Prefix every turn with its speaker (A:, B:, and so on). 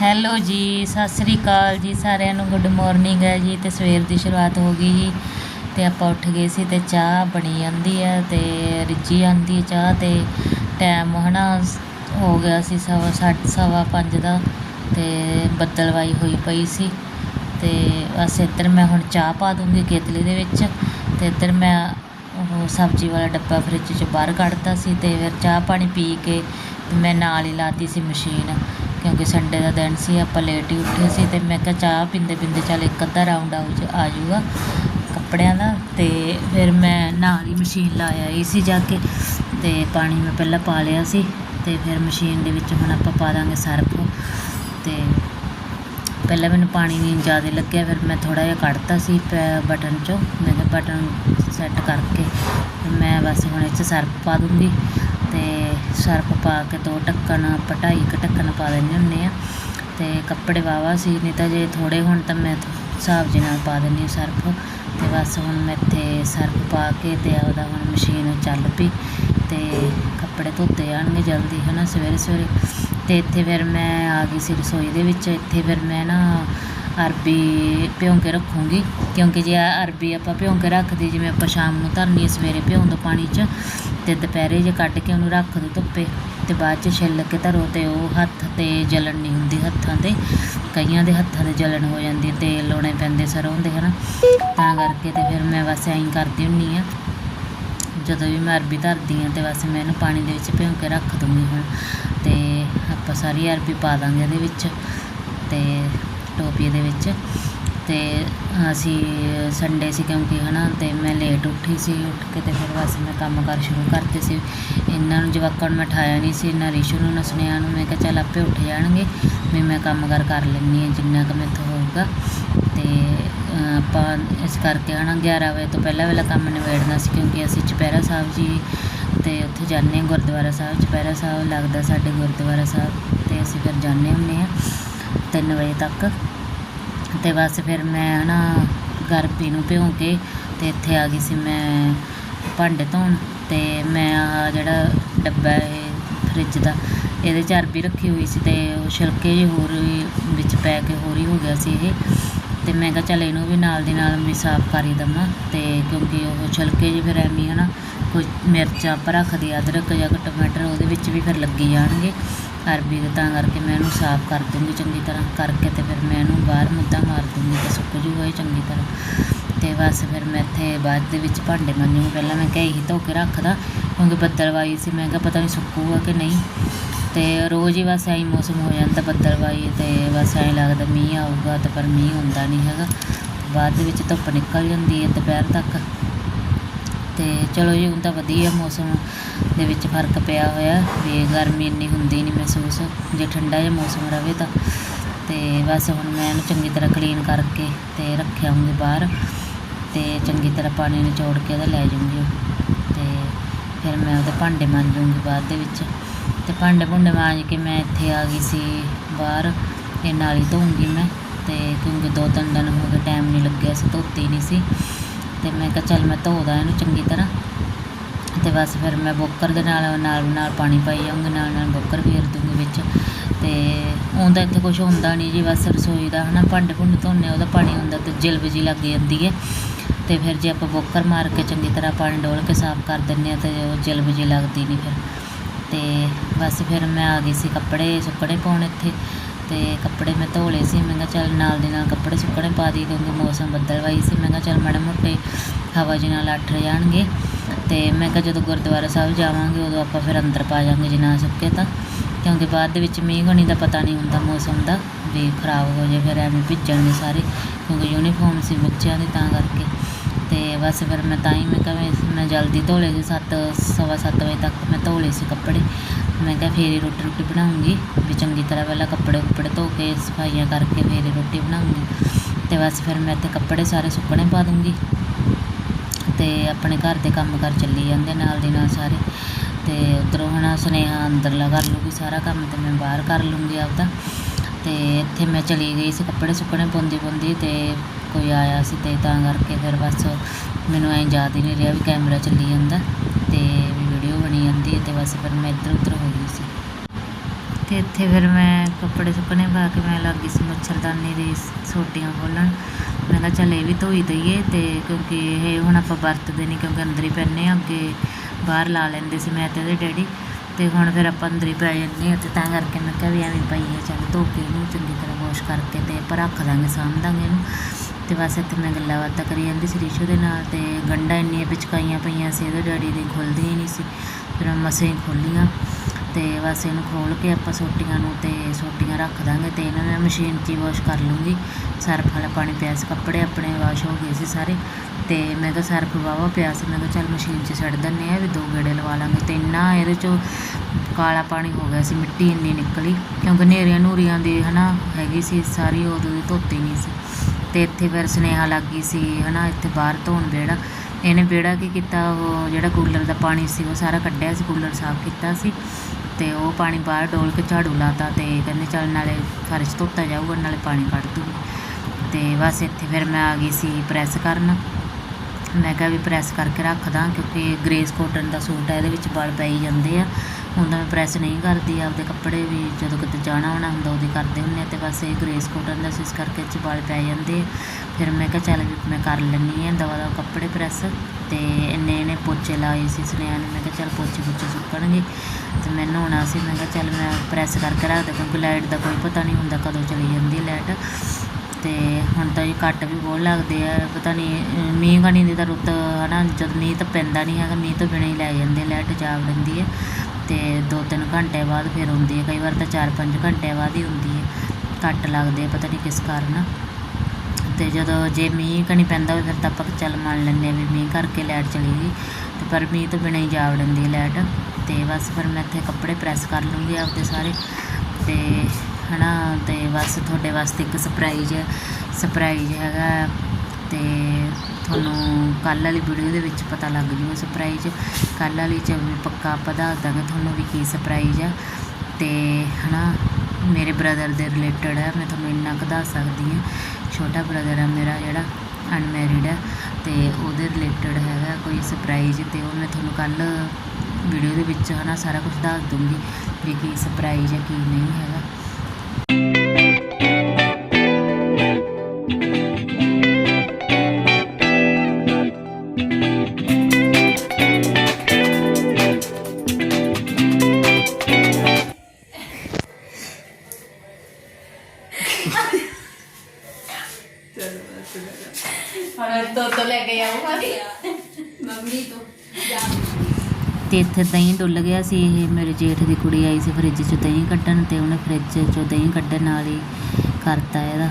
A: Hello ਜੀ, ਸਤਿ ਸ੍ਰੀ ਅਕਾਲ ਜੀ ਸਾਰਿਆਂ ਨੂੰ। ਗੁੱਡ ਮਾਰਨਿੰਗ ਹੈ ਜੀ ਤੇ ਸਵੇਰ ਦੀ ਸ਼ੁਰੂਆਤ ਹੋ ਗਈ ਜੀ। ਤੇ ਆਪਾਂ ਉੱਠ ਗਏ ਸੀ ਤੇ ਚਾਹ ਬਣੀ ਜਾਂਦੀ ਹੈ ਤੇ ਰਿੱਝੀ ਜਾਂਦੀ ਹੈ ਚਾਹ ਤੇ ਟਾਈਮ ਹਨਾ, ਹੋ ਗਿਆ ਸੀ ਸਵਾ ਸੱਤ ਸਵਾ ਪੰਜ ਦਾ ਤੇ ਬੱਦਲਵਾਈ ਹੋਈ ਪਈ ਸੀ। ਤੇ ਬਸ ਇੱਧਰ ਮੈਂ ਹੁਣ ਚਾਹ ਪਾ ਦੂੰਗੀ ਕੇਤਲੀ ਦੇ ਵਿੱਚ ਤੇ ਇੱਧਰ ਮੈਂ ਉਹ ਸਬਜ਼ੀ ਵਾਲਾ ਡੱਬਾ ਫਰਿੱਜ 'ਚ ਬਾਹਰ ਕੱਢਤਾ ਸੀ ਤੇ ਫਿਰ ਚਾਹ ਪਾਣੀ ਪੀ ਕੇ ਮੈਂ ਨਾਲ ਹੀ ਲਾਤੀ ਸੀ ਮਸ਼ੀਨ। ਕਿਉਂਕਿ ਸੰਡੇ ਦਾ ਦਿਨ ਸੀ, ਆਪਾਂ ਲੇਟ ਹੀ ਉੱਠੇ ਸੀ ਤੇ ਮੈਂ ਕਿਹਾ ਚਾਹ ਪੀਂਦੇ ਪੀਂਦੇ ਚੱਲ ਇੱਕ ਅੱਧਾ ਰਾਊਂਡ ਆਊ ਆ ਜਾਊਗਾ ਕੱਪੜਿਆਂ ਦਾ ਤੇ ਫਿਰ ਮੈਂ ਨਾਲ ਹੀ ਮਸ਼ੀਨ ਲਾਇਆ ਆਈ ਸੀ ਜਾ ਕੇ ਤੇ ਪਾਣੀ ਮੈਂ ਪਹਿਲਾਂ ਪਾ ਲਿਆ ਸੀ ਤੇ ਫਿਰ ਮਸ਼ੀਨ ਦੇ ਵਿੱਚ ਹੁਣ ਆਪਾਂ ਪਾ ਦਾਂਗੇ ਸਰਫ ਤੇ ਪਹਿਲਾਂ ਮੈਨੂੰ ਪਾਣੀ ਨਹੀਂ ਜ਼ਿਆਦਾ ਲੱਗਿਆ, ਫਿਰ ਮੈਂ ਥੋੜਾ ਜਿਹਾ ਕੱਢਤਾ ਸੀ ਪੈ- ਬਟਨ 'ਚੋਂ, ਮੈਂ ਕਿਹਾ ਬਟਨ ਸੈੱਟ ਕਰਕੇ ਮੈਂ ਬਸ ਹੁਣ ਇਹ 'ਚ ਸਰਫ ਪਾ ਦੂੰਗੀ। ਤੇ ਸਰਫ ਪਾ ਕੇ ਦੋ ਢੱਕਣ ਆਪਾਂ ਢਾਈ ਕੁ ਢੱਕਣ ਪਾ ਦਿੰਦੇ ਹੁੰਦੇ ਆ। ਤੇ ਕੱਪੜੇ ਵਾਵਾ ਸੀ, ਨਹੀਂ ਤਾਂ ਜੇ ਥੋੜੇ ਹੋਣ ਤਾਂ ਮੈਂ ਹਿਸਾਬ ਜੀ ਨਾਲ ਪਾ ਦਿੰਦੀ ਹਾਂ ਸਰਫ। ਤੇ ਬਸ ਹੁਣ ਮੈਂ ਇੱਥੇ ਸਰਫ ਪਾ ਕੇ ਤੇ ਉਹਦਾ ਹੁਣ ਮਸ਼ੀਨ ਚੱਲ ਪਈ। ਤੇ ਕੱਪੜੇ ਧੋਤੇ ਜਾਣਗੇ ਜਲਦੀ ਹੈ ਨਾ ਸਵੇਰੇ ਸਵੇਰੇ ਤੇ ਇੱਥੇ ਫਿਰ ਮੈਂ ਆ ਗਈ ਸੀ ਰਸੋਈ ਦੇ ਵਿੱਚ। ਇੱਥੇ ਫਿਰ ਮੈਂ ਨਾ ਅਰਬੀ ਭਿਉਂ ਕੇ ਰੱਖੂੰਗੀ, ਕਿਉਂਕਿ ਜੇ ਅਰਬੀ ਆਪਾਂ ਭਿਉਂ ਕੇ ਰੱਖਦੀ, ਜਿਵੇਂ ਆਪਾਂ ਸ਼ਾਮ ਨੂੰ ਧਰਨੀ ਹੈ ਸਵੇਰੇ ਭਿਉਂ ਦੋ ਪਾਣੀ 'ਚ, ਤੇ ਦੁਪਹਿਰੇ ਜੇ ਕੱਢ ਕੇ ਉਹਨੂੰ ਰੱਖ ਦੋ ਧੁੱਪੇ, ਤੇ ਬਾਅਦ 'ਚ ਛਿੱਲ ਕੇ ਧਰੋ ਤੇ ਉਹ ਹੱਥ ਤੇ ਜਲਣ ਨਹੀਂ ਹੁੰਦੀ ਹੱਥਾਂ ਤੇ ਕਈਆਂ ਦੇ ਹੱਥਾਂ ਤੇ ਜਲਣ ਹੋ ਜਾਂਦੀ ਤੇਲ ਲਾਉਣੇ ਪੈਂਦੇ ਸਰੋਂ ਦੇ ਹਨਾ? ਤਾਂ ਕਰਕੇ ਤੇ ਫਿਰ ਮੈਂ ਬਸ ਐਂ ਕਰਦੀ ਹੁੰਨੀ ਆ, ਜਦੋਂ ਵੀ ਮੈਂ ਅਰਬੀ ਧਰਦੀ ਹਾਂ ਤੇ ਬਸ ਮੈਂ ਇਹਨੂੰ ਪਾਣੀ ਦੇ ਵਿੱਚ ਭਿਉਂ ਕੇ ਰੱਖ ਦੂੰਗੀ ਹੁਣ, ਤੇ ਆਪਾਂ ਸਾਰੀ ਅਰਬੀ ਪਾ ਦਾਂਗੇ ਇਹਦੇ ਵਿੱਚ, ਤੇ ਟੋਪੀਏ ਦੇ ਵਿੱਚ ਤੇ ਅਸੀਂ ਸੰਡੇ ਸੀ ਕਿਉਂਕਿ ਹਨਾ ਤੇ ਮੈਂ ਲੇਟ ਉੱਠੀ ਸੀ, ਉੱਠ ਕੇ ਤੇ ਫਿਰ ਬਸ ਮੈਂ ਕੰਮ ਕਰ ਸ਼ੁਰੂ ਕਰਤੇ ਸੀ। ਇਹਨਾਂ ਨੂੰ ਜਵਾਕਾਂ ਨੂੰ ਮੈਂ ਉਠਾਇਆ ਨਹੀਂ ਸੀ, ਨਾ ਰਿਸ਼ੂ ਨੂੰ, ਨਾ ਸੁਨੇਹਾ ਨੂੰ। ਮੈਂ ਕਿਹਾ ਚੱਲ ਆਪੇ ਉੱਠ ਜਾਣਗੇ, ਵੀ ਮੈਂ ਕੰਮ ਕਰ ਕਰ ਲੈਂਦੀ ਹਾਂ ਜਿੰਨਾ ਕੁ ਮੈਥੋਂ ਹੋਊਗਾ। ਤੇ ਆਪਾਂ ਇਸ ਕਰਕੇ ਹਨਾ 11 ਵਜੇ ਤੋਂ ਪਹਿਲਾਂ ਪਹਿਲਾਂ ਕੰਮ ਨਿਬੇੜਨਾ ਸੀ ਕਿਉਂਕਿ ਅਸੀਂ ਚੁਪਹਿਰਾ ਸਾਹਿਬ ਜੀ ਤੇ ਉੱਥੇ ਜਾਂਦੇ ਹਾਂ ਗੁਰਦੁਆਰਾ ਸਾਹਿਬ, ਚੁਪਹਿਰਾ ਸਾਹਿਬ ਲੱਗਦਾ ਸਾਡੇ ਗੁਰਦੁਆਰਾ ਸਾਹਿਬ ਤੇ ਅਸੀਂ ਫਿਰ ਜਾਂਦੇ ਹੁੰਦੇ ਹਾਂ। 3 ਵਜੇ ਤੱਕ। ਤੇ ਬਸ ਫਿਰ ਮੈਂ ਨਾ ਗਰਪੀ ਨੂੰ ਭਿਉਂ ਕੇ ਤੇ ਇੱਥੇ ਆ ਗਈ ਸੀ ਮੈਂ ਭਾਂਡੇ ਧੋਣ। ਤੇ ਮੈਂ ਆ ਜਿਹੜਾ ਡੱਬਾ ਇਹ ਫਰਿੱਜ ਦਾ, ਇਹਦੇ 'ਚ ਅਰਬੀ ਰੱਖੀ ਹੋਈ ਸੀ ਤੇ ਉਹ ਛਿਲਕੇ ਜਿਹੇ ਹੋਰ ਵੀ ਵਿੱਚ ਪੈ ਕੇ ਹੋਰ ਹੀ ਹੋ ਗਿਆ ਸੀ ਇਹ। ਤੇ ਮੈਂ ਕਿਹਾ ਚੱਲ ਇਹਨੂੰ ਵੀ ਨਾਲ ਦੀ ਨਾਲ ਵੀ ਸਾਫ਼ ਕਰ ਹੀ ਦੇਵਾਂ। ਤੇ ਕਿਉਂਕਿ ਉਹ ਛਿਲਕੇ ਜਿਹੇ ਫਿਰ ਐਵੇਂ ਹਨਾ, ਕੋਈ ਮਿਰਚਾਂ ਆਪਾਂ ਰੱਖਦੀ ਅਦਰਕ ਜਾਂ ਕੋਈ ਟਮਾਟਰ ਉਹਦੇ ਵਿੱਚ ਵੀ ਫਿਰ ਲੱਗੀ ਜਾਣਗੇ। ਅਰਬੀ ਦੇ ਤਾਂ ਕਰਕੇ ਮੈਂ ਇਹਨੂੰ ਸਾਫ਼ ਕਰ ਦੂੰਗੀ ਚੰਗੀ ਤਰ੍ਹਾਂ ਕਰਕੇ ਤੇ ਫਿਰ ਮੈਂ ਇਹਨੂੰ ਬਾਹਰ ਮੁੱਦਾ ਮਾਰ ਦੂੰਗੀ ਤੇ ਸੁੱਕ ਜੂਗਾ ਇਹ ਚੰਗੀ ਤਰ੍ਹਾਂ। ਤੇ ਬਸ ਫਿਰ ਮੈਂ ਇੱਥੇ ਬਾਅਦ ਦੇ ਵਿੱਚ ਭਾਂਡੇ ਮਾਂਜੂਗੀ ਪਹਿਲਾਂ ਮੈਂ ਕਿਹਾ ਇਹੀ ਧੋ ਕੇ ਰੱਖਦਾ, ਕਿਉਂਕਿ ਬੱਦਲਵਾਈ ਸੀ, ਮੈਂ ਕਿਹਾ ਪਤਾ ਨਹੀਂ ਸੁੱਕੂਗਾ ਕਿ ਨਹੀਂ। ਤੇ ਰੋਜ਼ ਹੀ ਬਸ ਐਂ ਹੀ ਮੌਸਮ ਹੋ ਜਾਂਦਾ ਬੱਦਲਵਾਈ ਤੇ ਬਸ ਐਂ ਲੱਗਦਾ ਮੀਂਹ ਆਊਗਾ ਤੇ ਪਰ ਮੀਂਹ ਹੁੰਦਾ ਨਹੀਂ ਹੈਗਾ। ਬਾਅਦ ਦੇ ਵਿੱਚ ਧੁੱਪ ਨਿਕਲ ਜਾਂਦੀ ਹੈ ਦੁਪਹਿਰ ਤੱਕ। ਅਤੇ ਚਲੋ ਜੀ ਹੁਣ ਤਾਂ ਵਧੀਆ ਮੌਸਮ ਦੇ ਵਿੱਚ ਫ਼ਰਕ ਪਿਆ ਹੋਇਆ। ਵੀ ਗਰਮੀ ਇੰਨੀ ਹੁੰਦੀ ਨਹੀਂ ਮਹਿਸੂਸ, ਜੇ ਠੰਡਾ ਜਿਹਾ ਮੌਸਮ ਰਹੇ ਤਾਂ। ਤੇ ਬਸ ਹੁਣ ਮੈਂ ਇਹਨੂੰ ਚੰਗੀ ਤਰ੍ਹਾਂ ਕਲੀਨ ਕਰਕੇ ਅਤੇ ਰੱਖਿਆ ਹੂੰਗੀ ਬਾਹਰ ਅਤੇ ਚੰਗੀ ਤਰ੍ਹਾਂ ਪਾਣੀ ਨਿਚੋੜ ਕੇ ਇਹਦਾ ਲੈ ਜਾਊਂਗੀ ਅਤੇ ਫਿਰ ਮੈਂ ਉਹਦੇ ਭਾਂਡੇ ਮਾਂਜੂੰਗੀ ਬਾਅਦ ਦੇ ਵਿੱਚ। ਅਤੇ ਭਾਂਡੇ ਭੁੰਡੇ ਮਾਂਜ ਕੇ ਮੈਂ ਇੱਥੇ ਆ ਗਈ ਸੀ ਬਾਹਰ। ਇਹ ਨਾਲ ਹੀ ਧੋਉਂਗੀ ਮੈਂ। ਅਤੇ ਕਿਉਂਕਿ ਦੋ ਤਿੰਨ ਦਿਨ ਹੋ ਗਏ ਟਾਈਮ ਨਹੀਂ ਲੱਗਿਆ ਸੀ, ਧੋਤੀ ਨਹੀਂ ਸੀ। ਤੇ ਮੈਂ ਕਿਹਾ ਚੱਲ ਮੈਂ ਧੋਦਾ ਇਹਨੂੰ ਚੰਗੀ ਤਰ੍ਹਾਂ। ਤੇ ਬਸ ਫਿਰ ਮੈਂ ਬੋਕਰ ਦੇ ਨਾਲ ਨਾਲ ਨਾਲ ਪਾਣੀ ਪਾਈ ਜਾਊਂਗੀ ਨਾਲ ਨਾਲ ਬੋਕਰ ਫੇਰ ਦੂੰਗੀ ਵਿੱਚ। ਤੇ ਉਹਦਾ ਇੱਥੇ ਕੁਝ ਹੁੰਦਾ ਨਹੀਂ ਜੀ, ਬਸ ਰਸੋਈ ਦਾ ਹਨਾ, ਭਾਂਡੇ ਭੁੰਡੇ ਧੋਣੇ ਉਹਦਾ ਪਾਣੀ ਹੁੰਦਾ ਤੇ ਜਿਲਬ ਜੀ ਲੱਗ ਜਾਂਦੀ ਹੈ ਤੇ ਫਿਰ ਜੇ ਆਪਾਂ ਬੋਕਰ ਮਾਰ ਕੇ ਚੰਗੀ ਤਰ੍ਹਾਂ ਪਾਣੀ ਡੋਲ ਕੇ ਸਾਫ਼ ਕਰ ਦਿੰਨੇ ਆ ਤੇ ਉਹ ਜਿਲਬ ਜੀ ਲੱਗਦੀ ਨਹੀਂ ਫਿਰ। ਤੇ ਬਸ ਫਿਰ ਮੈਂ ਆ ਗਈ ਸੀ ਕੱਪੜੇ ਸੁੱਕਣੇ ਪਾਉਣ ਇੱਥੇ। ਤੇ ਕੱਪੜੇ ਮੈਂ ਧੋ ਲਏ ਸੀ। ਮੈਂ ਕਿਹਾ ਚੱਲ ਨਾਲ ਦੇ ਨਾਲ ਕੱਪੜੇ ਸੁੱਕਣੇ ਪਾ ਦੀ ਕਿਉਂਕਿ ਮੌਸਮ ਬੱਦਲਵਾਈ ਸੀ। ਮੈਂ ਕਿਹਾ ਚੱਲ ਮਾੜੇ ਮੋਟੇ ਹਵਾ ਜੀ ਨਾਲ ਅੱਠ ਜਾਣਗੇ। ਤੇ ਮੈਂ ਕਿਹਾ ਜਦੋਂ ਗੁਰਦੁਆਰਾ ਸਾਹਿਬ ਜਾਵਾਂਗੇ ਉਦੋਂ ਆਪਾਂ ਫਿਰ ਅੰਦਰ ਪਾ ਜਾਾਂਗੇ ਜੇ ਨਾ ਸੁੱਕੇ ਤਾਂ। ਕਿਉਂਕਿ ਬਾਅਦ ਦੇ ਵਿੱਚ ਮੀਂਹ ਘਣੀ ਦਾ ਪਤਾ ਨਹੀਂ ਹੁੰਦਾ ਮੌਸਮ ਦਾ ਵੀ ਖਰਾਬ ਹੋ ਜਾਏ, ਫਿਰ ਐਵੇਂ ਭਿੱਜਣਗੇ ਸਾਰੇ। ਕਿਉਂਕਿ ਯੂਨੀਫਾਰਮ ਸੀ ਬੱਚਿਆਂ ਦੀ ਤਾਂ ਕਰਕੇ। ਤੇ ਬਸ ਫਿਰ ਮੈਂ ਤਾਂ ਹੀ ਮੈਂ ਕਿਹਾ ਵੀ ਮੈਂ ਜਲਦੀ ਧੋ ਲਏ ਸੀ, ਸੱਤ, ਸਵਾ ਸੱਤ ਵਜੇ ਤੱਕ ਮੈਂ ਧੋ ਲਏ ਸੀ ਕੱਪੜੇ। ਮੈਂ ਕਿਹਾ ਫੇਰ ਹੀ ਰੋਟੀ ਰੋਟੀ ਬਣਾਉਂਗੀ, ਵੀ ਚੰਗੀ ਤਰ੍ਹਾਂ ਪਹਿਲਾਂ ਕੱਪੜੇ ਕੁੱਪੜੇ ਧੋ ਕੇ, ਸਫਾਈਆਂ ਕਰਕੇ ਫੇਰ ਹੀ ਰੋਟੀ ਬਣਾਉਂਗੀ। ਅਤੇ ਬਸ ਫਿਰ ਮੈਂ ਇੱਥੇ ਕੱਪੜੇ ਸਾਰੇ ਸੁੱਕਣੇ ਪਾ ਦੂੰਗੀ। ਅਤੇ ਆਪਣੇ ਘਰ ਦੇ ਕੰਮ ਕਾਰ ਚੱਲੀ ਜਾਂਦੇ ਨਾਲ ਦੀ ਨਾਲ ਸਾਰੇ। ਅਤੇ ਉੱਧਰੋਂ ਹੁਣ ਸੁਨੇਹਾ ਅੰਦਰਲਾ ਕਰ ਲੂਗੀ ਸਾਰਾ ਕੰਮ ਤੇ ਮੈਂ ਬਾਹਰ ਕਰ ਲੂੰਗੀ ਆਪਦਾ। ਅਤੇ ਇੱਥੇ ਮੈਂ ਚਲੀ ਗਈ ਸੀ ਕੱਪੜੇ ਸੁੱਕਣੇ ਪਾਉਂਦੀ ਪਾਉਂਦੀ ਅਤੇ ਕੋਈ ਆਇਆ ਸੀ ਅਤੇ ਤਾਂ ਕਰਕੇ ਫਿਰ ਬਸ ਮੈਨੂੰ ਐਂ ਯਾਦ ਹੀ ਨਹੀਂ ਰਿਹਾ ਵੀ ਕੈਮਰਾ ਚੱਲੀ ਜਾਂਦਾ। ਅਤੇ ਵੀ ਵੀਡੀਓ ਬਣੀ ਜਾਂਦੀ ਹੈ ਤੇ ਬਸ ਫਿਰ ਮੈਂ ਇੱਧਰ ਉੱਧਰ ਹੋ ਗਈ ਸੀ। ਤੇ ਇੱਥੇ ਫਿਰ ਮੈਂ ਕੱਪੜੇ ਸੁੱਕਣੇ ਪਾ ਕੇ ਮੈਂ ਲੱਗ ਗਈ ਸੀ ਮੱਛਰਦਾਨੀ ਦੀ ਸੋਟੀਆਂ ਖੋਲਣ। ਮੈਂ ਕਿਹਾ ਚੱਲ ਇਹ ਵੀ ਧੋਈ ਦਈਏ ਤੇ ਕਿਉਂਕਿ ਇਹ ਹੁਣ ਆਪਾਂ ਵਰਤਦੇ ਨਹੀਂ ਕਿਉਂਕਿ ਅੰਦਰ ਹੀ ਪੈਂਦੇ ਹਾਂ, ਅੱਗੇ ਬਾਹਰ ਲਾ ਲੈਂਦੇ ਸੀ ਮੈਂ ਤੇ ਇਹਦੇ ਡੈਡੀ। ਤੇ ਹੁਣ ਫਿਰ ਆਪਾਂ ਅੰਦਰ ਹੀ ਪੈ ਜਾਂਦੇ ਹਾਂ ਤੇ ਤਾਂ ਕਰਕੇ ਮੈਂ ਕਿਹਾ ਵੀ ਐਵੇਂ ਪਈ ਹੈ, ਚੱਲ ਧੋ ਕੇ ਇਹਨੂੰ ਚੰਗੀ ਤਰ੍ਹਾਂ ਵਾਸ਼ ਕਰਕੇ ਤੇ ਆਪਾਂ ਰੱਖ ਦਾਂਗੇ ਸਾਂਭ ਦਾਂਗੇ ਇਹਨੂੰ। ਤੇ ਬਸ ਇੱਥੇ ਮੈਂ ਗੱਲਾਂ ਬਾਤਾਂ ਕਰੀ ਜਾਂਦੀ ਸੀ ਰਿਸ਼ੂ ਦੇ ਨਾਲ ਤੇ ਗੰਢਾਂ ਇੰਨੀਆਂ ਪਿਚਕਾਈਆਂ ਪਈਆਂ ਸੀ ਇਹਦੇ ਡੈਡੀ ਦੀ ਖੁੱਲਦੀਆਂ ਹੀ ਨਹੀਂ ਸੀ। ਫਿਰ ਮੈਂ ਮਸੇ ਹੀ ਖੋਲੀਆਂ ਤੇ ਬਸ ਇਹਨੂੰ ਖੋਲ ਕੇ ਆਪਾਂ ਸੋਟੀਆਂ ਨੂੰ ਤੇ ਸੋਟੀਆਂ ਰੱਖ ਦਾਂਗੇ ਤੇ ਇਹਨਾਂ ਨੇ ਮਸ਼ੀਨ 'ਚ ਹੀ ਵਾਸ਼ ਕਰ ਲੂੰਗੀ। ਸਰਫ ਵਾਲਾ ਪਾਣੀ ਪਿਆ ਸੀ ਕੱਪੜੇ ਆਪਣੇ ਵਾਸ਼ ਹੋ ਗਏ ਸੀ ਸਾਰੇ ਤੇ ਮੈਂ ਤਾਂ ਸਰਫ ਵਾਵਾ ਪਿਆ ਸੀ ਮੈਂ ਕਿਹਾ ਚੱਲ ਮਸ਼ੀਨ 'ਚ ਛੱਡ ਦਿੰਦੇ ਆ ਵੀ ਦੋ ਗੇੜੇ ਲਵਾ ਲਾਂਗੇ ਤੇ ਇੰਨਾ ਇਹਦੇ 'ਚੋਂ ਕਾਲਾ ਪਾਣੀ ਹੋ ਗਿਆ ਸੀ, ਮਿੱਟੀ ਇੰਨੀ ਨਿਕਲੀ ਕਿਉਂਕਿ ਨੇਰੀਆਂ ਨੂਰੀਆਂ ਦੀ ਹਨਾ ਹੈਗੀ ਸੀ, ਸਾਰੀ ਉਦੋਂ ਦੀ ਧੋਤੀ ਨਹੀਂ ਸੀ ਤੇ ਇੱਥੇ ਫਿਰ ਸੁਨੇਹਾ ਲੱਗ ਗਈ ਸੀ ਹਨਾ, ਇੱਥੇ ਬਾਹਰ ਧੋਣ ਵਿਹੜਾ ਇਹਨੇ ਵਿਹੜਾ ਕੀ ਕੀਤਾ, ਉਹ ਜਿਹੜਾ ਕੂਲਰ ਦਾ ਪਾਣੀ ਸੀ, ਉਹ ਸਾਰਾ ਕੱਢਿਆ ਸੀ, ਕੂਲਰ ਸਾਫ਼ ਕੀਤਾ ਸੀ ਤੇ ਉਹ ਪਾਣੀ ਬਾਹਰ ਡੋਲ ਕੇ ਝਾੜੂ ਲਾਤਾ ਤੇ ਕਹਿੰਦੇ ਚੱਲ ਨਾਲੇ ਫਰਸ਼ ਧੋਤਾ ਜਾਊਗਾ, ਨਾਲੇ ਪਾਣੀ ਕੱਢ ਦੂਗੀ। ਤੇ ਬਸ ਇੱਥੇ ਫਿਰ ਮੈਂ ਆ ਗਈ ਸੀ ਪ੍ਰੈਸ ਕਰਨ। ਮੈਂ ਕਿਹਾ ਵੀ ਪ੍ਰੈਸ ਕਰਕੇ ਰੱਖਦਾ ਕਿਉਂਕਿ ਗ੍ਰੇਸ ਕੋਟਨ ਦਾ ਸੂਟ ਹੈ ਇਹਦੇ ਵਿੱਚ ਬਲ ਪਈ ਜਾਂਦੇ ਆ। ਹੁਣ ਤਾਂ ਮੈਂ ਪ੍ਰੈਸ ਨਹੀਂ ਕਰਦੀ, ਆਪਦੇ ਕੱਪੜੇ ਵੀ ਜਦੋਂ ਕਿਤੇ ਜਾਣਾ ਹੋਣਾ ਹੁੰਦਾ, ਉਹਦੀ ਕਰਦੇ ਹੁੰਦੇ ਆ ਤੇ ਬਸ ਇਹ ਗ੍ਰੇਸ ਕੋਟਨ ਦਾ ਸੀ ਇਸ ਕਰਕੇ ਇਹ 'ਚ ਵਲ ਪੈ ਜਾਂਦੇ ਆ। ਫਿਰ ਮੈਂ ਕਿਹਾ ਚੱਲ ਵੀ ਮੈਂ ਕਰ ਲੈਂਦੀ ਹਾਂ ਦਵਾ ਦਾ ਕੱਪੜੇ ਪ੍ਰੈਸ ਅਤੇ ਇੰਨੇ ਇਹਨੇ ਪੋਚੇ ਲਾਏ ਸੀ ਸੁਨੇਹਾ ਨੇ, ਮੈਂ ਕਿਹਾ ਚੱਲ ਪੋਚੇ ਪੋਚੇ ਸੁੱਕਣਗੇ। ਅਤੇ ਮੈਂ ਨਹਾਉਣਾ ਸੀ, ਮੈਂ ਕਿਹਾ ਚੱਲ ਮੈਂ ਪ੍ਰੈਸ ਕਰਕੇ ਰੱਖਦਾ ਕਿਉਂਕਿ ਲਾਈਟ ਦਾ ਕੋਈ ਪਤਾ ਨਹੀਂ ਹੁੰਦਾ ਕਦੋਂ ਚਲੀ ਜਾਂਦੀ ਲਾਈਟ। ਤੇ ਹੁਣ ਤਾਂ ਇਹ ਕੱਟ ਵੀ ਬਹੁਤ ਲੱਗਦੇ ਆ, ਪਤਾ ਨਹੀਂ ਮੀਂਹ ਕਣੀ ਦੀ ਤਾਂ ਰੁੱਤ ਹਨਾ, ਜਦ ਮੀਂਹ ਤਾਂ ਪੈਂਦਾ ਨਹੀਂ ਹੈਗਾ, ਮੀਂਹ ਤੋਂ ਬਿਨਾਂ ਹੀ ਲੈ ਜਾਂਦੇ ਲਾਈਟ ਜਾਗ ਲੈਂਦੀ ਹੈ। ਅਤੇ ਦੋ ਤਿੰਨ ਘੰਟੇ ਬਾਅਦ ਫਿਰ ਹੁੰਦੀ ਹੈ। ਕਈ ਵਾਰ ਤਾਂ ਚਾਰ ਪੰਜ ਘੰਟਿਆਂ ਬਾਅਦ ਹੀ ਹੁੰਦੀ ਹੈ। ਕੱਟ ਲੱਗਦੇ ਆ, ਪਤਾ ਨਹੀਂ ਕਿਸ ਕਾਰਨ। ਅਤੇ ਜਦੋਂ ਜੇ ਮੀਂਹ ਕਣੀ ਪੈਂਦਾ ਹੋਵੇ, ਫਿਰ ਤਾਂ ਆਪਾਂ ਚੱਲ ਮੰਨ ਲੈਂਦੇ ਹਾਂ ਵੀ ਮੀਂਹ ਕਰਕੇ ਲਾਈਟ ਚਲੀ ਗਈ। ਅਤੇ ਪਰ ਮੀਂਹ ਤੋਂ ਬਿਨਾਂ ਹੀ ਜਾਗ ਲੈਂਦੀ ਹੈ ਲਾਈਟ। ਅਤੇ ਬਸ ਫਿਰ ਮੈਂ ਇੱਥੇ ਕੱਪੜੇ ਪ੍ਰੈਸ ਕਰ ਲੂੰਗੀ ਆਪਦੇ ਸਾਰੇ। ਅਤੇ ਹੈ ਨਾ ਅਤੇ ਬਸ ਤੁਹਾਡੇ ਵਾਸਤੇ ਇੱਕ ਸਰਪ੍ਰਾਈਜ਼ ਸਰਪ੍ਰਾਈਜ਼ ਹੈਗਾ। ਅਤੇ ਤੁਹਾਨੂੰ ਕੱਲ੍ਹ ਵਾਲੀ ਵੀਡੀਓ ਦੇ ਵਿੱਚ ਪਤਾ ਲੱਗ ਜੂਗਾ ਸਰਪ੍ਰਾਈਜ਼ ਕੱਲ੍ਹ ਵਾਲੀ 'ਚ ਵੀ ਪੱਕਾ ਆਪਾਂ ਦੱਸ ਦਾਂਗੇ ਤੁਹਾਨੂੰ ਵੀ ਕੀ ਸਰਪ੍ਰਾਈਜ਼ ਆ। ਤੇ ਹਨਾ, ਮੇਰੇ ਬ੍ਰਦਰ ਦੇ ਰਿਲੇਟਡ ਹੈ ਮੈਂ ਤੁਹਾਨੂੰ ਇੰਨਾ ਕੁ ਦੱਸ ਸਕਦੀ ਹਾਂ ਛੋਟਾ ਬ੍ਰਦਰ ਆ ਮੇਰਾ ਜਿਹੜਾ ਅਨਮੈਰਿਡ ਹੈ ਤੇ ਉਹਦੇ ਰਿਲੇਟਡ ਹੈਗਾ ਕੋਈ ਸਰਪ੍ਰਾਈਜ਼ ਤੇ ਉਹ ਮੈਂ ਤੁਹਾਨੂੰ ਕੱਲ੍ਹ ਵੀਡੀਓ ਦੇ ਵਿੱਚ ਹਨਾ ਸਾਰਾ ਕੁਝ ਦੱਸ ਦੂੰਗੀ ਵੀ ਕੀ ਸਰਪ੍ਰਾਈਜ਼ ਹੈ ਕੀ ਨਹੀਂ ਹੈਗਾ।
B: ਹੁਣ ਤੋਂ ਤੋਂ ਲੈ ਕੇ ਆਊਗਾ। ਮੰਮੀ ਤੋਂ
A: ਤੇ ਇੱਥੇ ਦਹੀਂ ਡੁੱਲ ਗਿਆ ਸੀ ਇਹ ਮੇਰੇ ਜੇਠ ਦੀ ਕੁੜੀ ਆਈ ਸੀ ਫ੍ਰਿਜ 'ਚੋਂ ਦਹੀਂ ਕੱਢਣ ਤੇ ਉਹਨੇ ਫ੍ਰਿਜ 'ਚੋਂ ਦਹੀਂ ਕੱਢਣ ਨਾਲ ਹੀ ਕਰਤਾ ਇਹਦਾ।